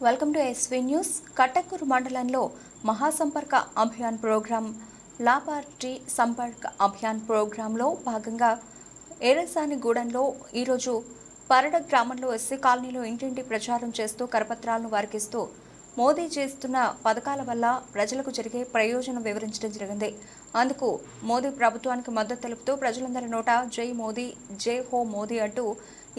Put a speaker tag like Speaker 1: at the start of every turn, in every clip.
Speaker 1: Welcome to SV news. Kattakuru మండలంలో మహాసంపర్క Abhiyan programme లాపార్టీ సంపర్క అభియాన్ ప్రోగ్రాంలో భాగంగా ఏరసానిగూడెంలో ఈరోజు పరడ గ్రామంలో ఎస్సీ కాలనీలో ఇంటింటి ప్రచారం చేస్తూ కరపత్రాలను వారికిస్తూ మోదీ చేస్తున్న పథకాల వల్ల ప్రజలకు జరిగే ప్రయోజనం వివరించడం జరిగింది. అందుకు మోదీ ప్రభుత్వానికి మద్దతు తెలుపుతూ ప్రజలందరి నోట జై మోదీ జై హో మోదీ అంటూ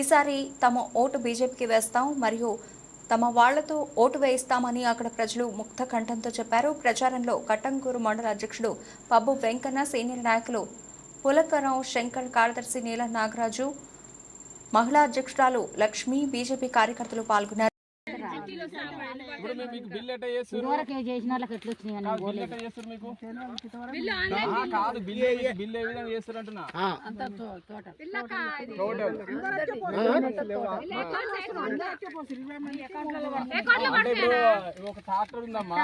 Speaker 1: ఈసారి తమ ఓటు బీజేపీకి వేస్తాం మరియు తమ వాళ్ళతో ఓటు వేయిస్తామని అక్కడ ప్రజలు ముక్త కంఠంతో చెప్పారు. ప్రచారంలో కట్టంగూరు మండల అధ్యక్షుడు పబ్బు వెంకన్న సీనియర్ నాయకులు పులకరావు శంకర్ కార్యదర్శి నీల నాగరాజు మహిళా అధ్యక్షురాలు లక్ష్మి బీజేపీ కార్యకర్తలు పాల్గొన్నారు.
Speaker 2: ఇప్పుడు మేము మీకు బిల్ ఎట్లా చేస్తారు
Speaker 3: ఇదివరకు చేసిన వాళ్ళకి ఎట్లా వచ్చినాయి అని
Speaker 2: బిల్ ఎట్లా చేస్తారు మీకు? ఆ, కాదు బిల్ ఏ- బిల్ ఏ విధంగా చేస్తారు అంటున్నా? ఒక ట్రాక్టర్ ఉందమ్మా.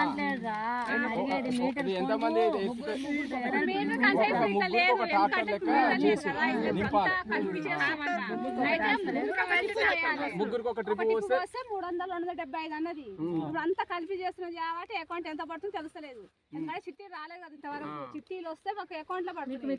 Speaker 2: ఎంతమంది ఒక ట్రాక్టర్ లెక్క నింపాలి ముగ్గురికి ఒక ట్రిప్
Speaker 4: వస్తే మూడు వందలు వందల డెబ్బై ఐదు అన్నది. ఇప్పుడు అంతా కలిపి చేస్తున్నది కాబట్టి అకౌంట్ ఎంత పడుతుందో తెలుస్తలేదు. చిట్టి రాలేదు కదా ఇంతవరకు చిట్టీలు వస్తే మాకు అకౌంట్లో పడుతుంది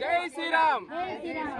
Speaker 2: జై శ్రీరామ్ జై శ్రీరామ్